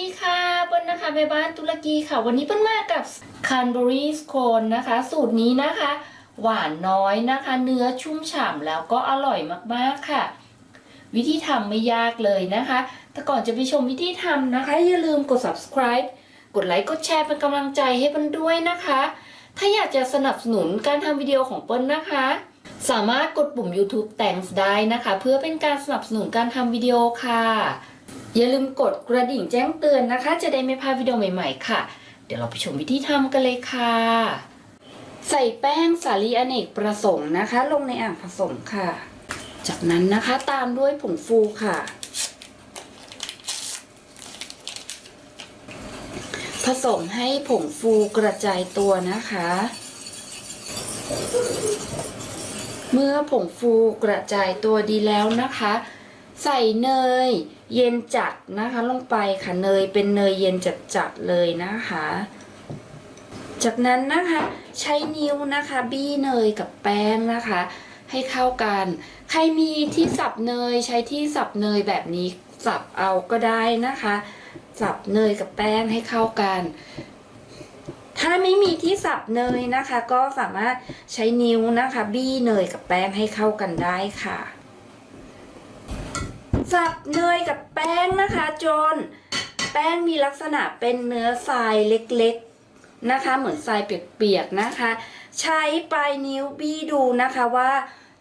ดีค่ะเปิ้ลนะคะแม่บ้านตุรกีค่ะ วันนี้เปิ้ลมากับ c a n b e r r y Scone นะคะ สูตรนี้นะคะ หวานน้อยนะคะ เนื้อชุ่มฉ่ำแล้วก็อร่อยมากๆค่ะ วิธีทำไม่ยากเลยนะคะ แต่ก่อนจะไปชมวิธีทำนะคะ อย่าลืมกด subscribe กดไลค์กดแชร์เป็นกำลังใจให้เปิ้ลด้วยนะคะ ถ้าอยากจะสนับสนุนการทำวิดีโอของเปิ้ลนะคะ สามารถกดปุ่ม YouTube Thanks ได้นะคะ เพื่อเป็นการสนับสนุนการทำวิดีโอค่ะ อย่าลืมกดกระดิ่งแจ้งเตือนนะคะ จะได้ไม่พลาดวิดีโอใหม่ๆค่ะ เดี๋ยวเราไปชมวิธีทำกันเลยค่ะ ใส่แป้งสาลีอเนกประสงค์นะคะ ลงในอ่างผสมค่ะ จากนั้นนะคะตามด้วยผงฟูค่ะ ผสมให้ผงฟูกระจายตัวนะคะ เมื่อผงฟูกระจายตัวดีแล้วนะคะ ใส่เนยเย็นจัดนะคะ ลงไปค่ะเนยเป็นเนยเย็นจัดๆเลยนะคะ จากนั้นนะคะใช้นิ้วนะคะ บี้เนยกับแป้งนะคะ ให้เข้ากัน ใครมีที่สับเนยใช้ที่สับเนยแบบนี้สับเอาก็ได้นะคะ สับเนยกับแป้งให้เข้ากัน ถ้าไม่มีที่สับเนยนะคะ ก็สามารถใช้นิ้วนะคะ บี้เนยกับแป้งให้เข้ากันได้ค่ะ สับเนยกับแป้งนะคะจน แป้งมีลักษณะเป็นเนื้อทรายเล็กๆนะคะ เหมือนทรายเปียกๆนะคะ ใช้ปลายนิ้วบี้ดูนะคะว่า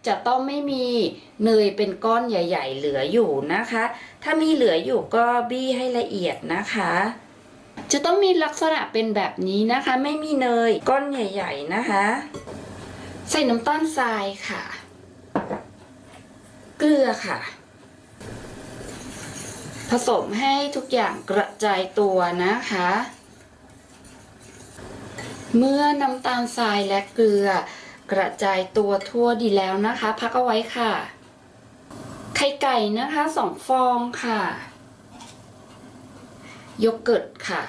จะต้องไม่มีเนยเป็นก้อนใหญ่ ๆ เหลืออยู่นะคะ ถ้ามีเหลืออยู่ก็บี้ให้ละเอียดนะคะ จะต้องมีลักษณะเป็นแบบนี้นะคะ ไม่มีเนยก้อนใหญ่ ๆนะคะ ใส่น้ำตาลทรายค่ะ เกลือค่ะ ผสมให้ทุกอย่างกระจายตัวนะคะ เมื่อน้ำตาลทรายและเกลือ กระจายตัวทั่วดีแล้วนะคะ พักเอาไว้ค่ะ ไข่ไก่นะคะสองฟองค่ะโยเกิร์ตค่ะ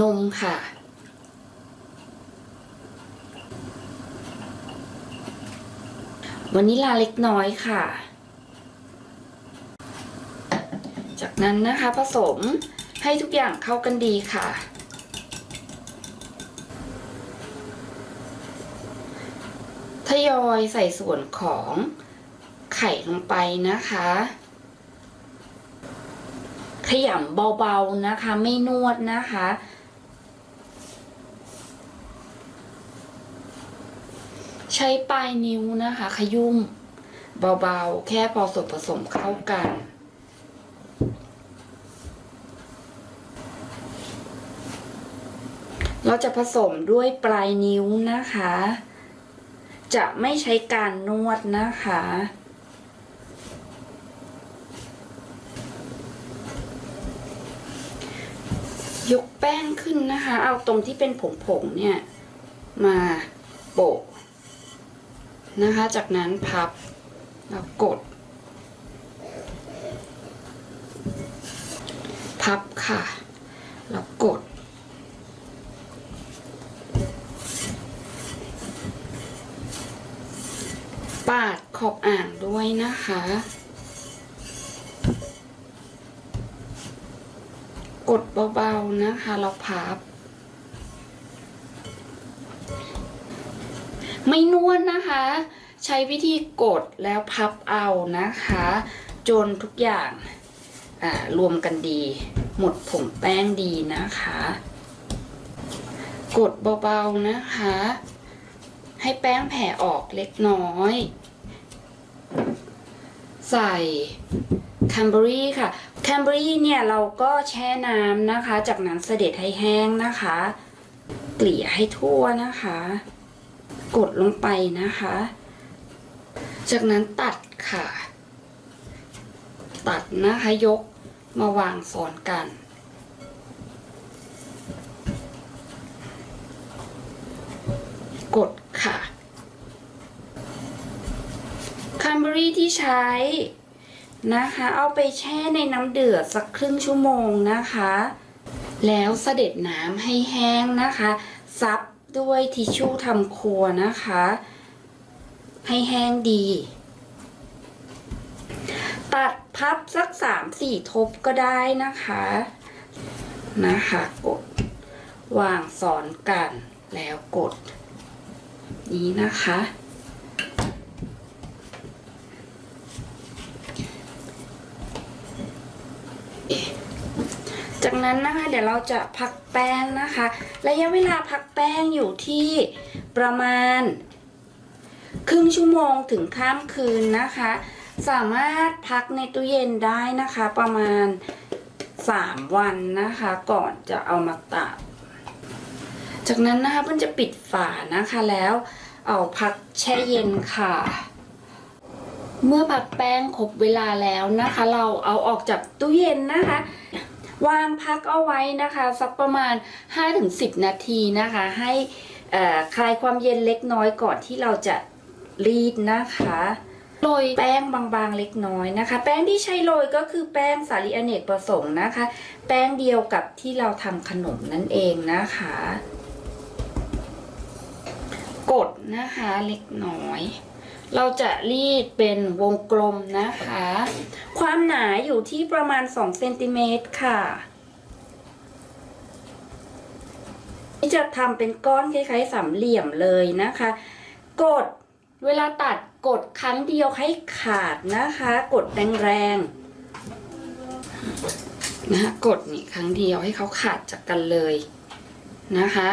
นมค่ะวันนี้ลาเล็กน้อยค่ะ จากนั้นนะคะผสมให้ทุกอย่างเข้ากันดีค่ะ ทยอยใส่ส่วนของไข่ลงไปนะคะ ขยำเบาๆนะคะ ไม่นวดนะคะใช้ปลายนิ้วนะคะ ขยุ่มเบาๆ แค่พอส่วนผสมเข้ากัน เราจะผสมด้วยปลายนิ้วนะคะ จะไม่ใช้การนวดนะคะ ยกแป้งขึ้นนะคะ เอาตรงที่เป็นผงๆเนี่ย มาโปะนะคะ จากนั้นพับแล้วกด พับค่ะ แล้วกด ปาดขอบอ่างด้วยนะคะ กดเบาๆนะคะแล้วพับ ไม่นวดนะคะ ใช้วิธีกดแล้วพับเอานะคะ จนทุกอย่างรวมกันดี หมดผงแป้งดีนะคะ กดเบาๆนะคะ ให้แป้งแผ่ออกเล็กน้อย ใส่แคนเบอรี่ค่ะแคนเบอรี่เนี่ยเราก็แช่น้ำนะคะ จากนั้นเสด็จให้แห้งนะคะ เกลี่ยให้ทั่วนะคะ กดลงไปนะคะ จากนั้นตัดค่ะ ตัดนะคะยกมาวางซ้อนกัน กดค่ะ คัมเบอ รี่ที่ใช้นะคะ เอาไปแช่ในน้ำเดือดสักครึ่งชั่วโมงนะคะ แล้วเสด็จน้ำให้แห้งนะคะ ซับด้วยทิชชู่ทำครัวนะคะ ให้แห้งดี ตัดตัดพับสักสามสี่ทบก็ได้นะคะนะคะกดวางสอนกันแล้วกดนี้นะคะ จากนั้นนะคะเดี๋ยวเราจะพักแป้งนะคะ ระยะเวลาพักแป้งอยู่ที่ประมาณ ครึ่งชั่วโมงถึงข้ามคืนนะคะ สามารถพักในตู้เย็นได้นะคะประมาณ 3 วันนะคะ ก่อนจะเอามาตากจากนั้นนะคะเพื่อนจะปิดฝานะคะแล้วเอาพักแช่เย็นค่ะ เมื่อพักแป้งครบเวลาแล้วนะคะ เราเอาออกจากตู้เย็นนะคะ วางพักเอาไว้นะคะ สักประมาณ 5-10 นาทีนะคะ ให้คลายความเย็นเล็กน้อยก่อนที่เราจะรีดนะคะโรยแป้งบางๆเล็กน้อยนะคะ แป้งที่ใช้โรยก็คือแป้งสาลีอเนกประสงค์นะคะ แป้งเดียวกับที่เราทำขนมนั่นเองนะคะ กดนะคะเล็กน้อย เราจะรีดเป็นวงกลมนะคะ ความหนาอยู่ที่ประมาณ2เซนติเมตรค่ะนี่จะทำเป็นก้อนคล้ายๆสามเหลี่ยมเลยนะคะ กดเวลาตัดกดครั้งเดียวให้ขาดนะคะ กดแรงๆนะคะกดนี่ครั้งเดียวให้เขาขาดจากกันเลยนะคะ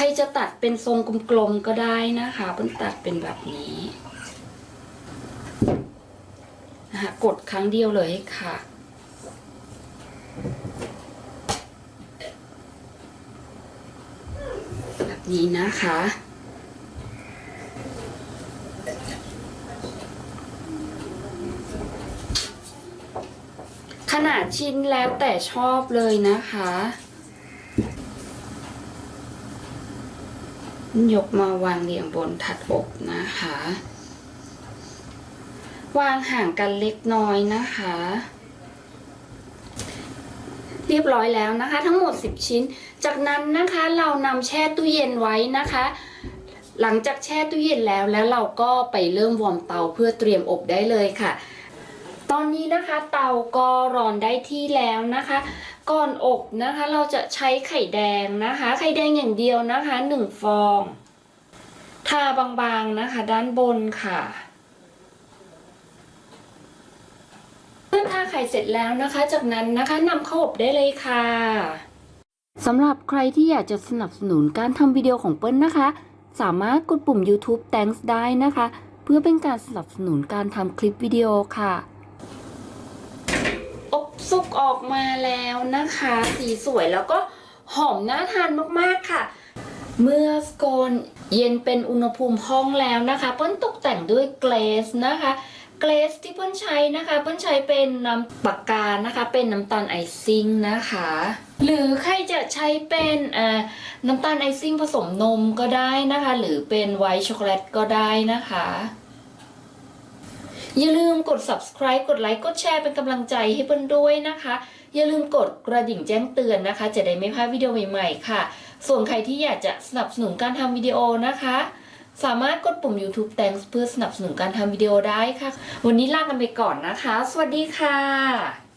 ใครจะตัดเป็นทรงกลมๆก็ได้นะคะเพิ่นตัดเป็นแบบนี้นะคะกดครั้งเดียวเลยค่ะ แบบนี้นะคะขนาดชิ้นแล้วแต่ชอบเลยนะคะ ยกมาวางเรียงบนถัดอกนะคะ วางห่างกันเล็กน้อยนะคะ เรียบร้อยแล้วนะคะ ทั้งหมด 10 ชิ้น จากนั้นนะคะเรานำแช่ตู้เย็นไว้นะคะ หลังจากแช่ตู้เย็นแล้วแล้วเราก็ไปเริ่มวอร์มเตาเพื่อเตรียมอบได้เลยค่ะตอนนี้นะคะเตาก็ร้อนได้ที่แล้วนะคะ ก่อนอบนะคะ เราจะใช้ไข่แดงนะคะ ไข่แดงอย่างเดียวนะคะหนึ่งฟองทาบางๆนะคะ ด้านบนค่ะเมื่อทาไข่เสร็จแล้วนะคะ จากนั้นนะคะนำเข้าอบได้เลยค่ะสำหรับใครที่อยากจะสนับสนุนการทำวิดีโอของเปิ้ลนะคะ สามารถกดปุ่ม YouTube Thanks ได้นะคะ เพื่อเป็นการสนับสนุนการทำคลิปวิดีโอค่ะ ออกมาแล้วนะคะ สีสวยแล้วก็หอมน่าทานมากๆค่ะ เมื่อสโคนเย็นเป็นอุณหภูมิห้องแล้วนะคะ เปิ้ลตกแต่งด้วยเกรสนะคะเกรสที่เปิ้ลใช้นะคะ เปิ้ลใช้เป็นน้ำปากกานะคะ เป็นน้ำตาลไอซิ่งนะคะ หรือใครจะใช้เป็นน้ำตาลไอซิ่งผสมนมก็ได้นะคะ หรือเป็นไวท์ช็อกโกแลตก็ได้นะคะ อย่าลืมกด subscribe กดไลค์ กดแชร์เป็นกำลังใจให้เปิ้ลด้วยนะคะ อย่าลืมกดกระดิ่งแจ้งเตือนนะคะ จะได้ไม่พลาดวิดีโอใหม่ๆค่ะ ส่วนใครที่อยากจะสนับสนุนการทำวิดีโอนะคะ สามารถกดปุ่ม YouTube Thanks เพื่อสนับสนุนการทำวิดีโอได้ค่ะ วันนี้ลากันไปก่อนนะคะ สวัสดีค่ะ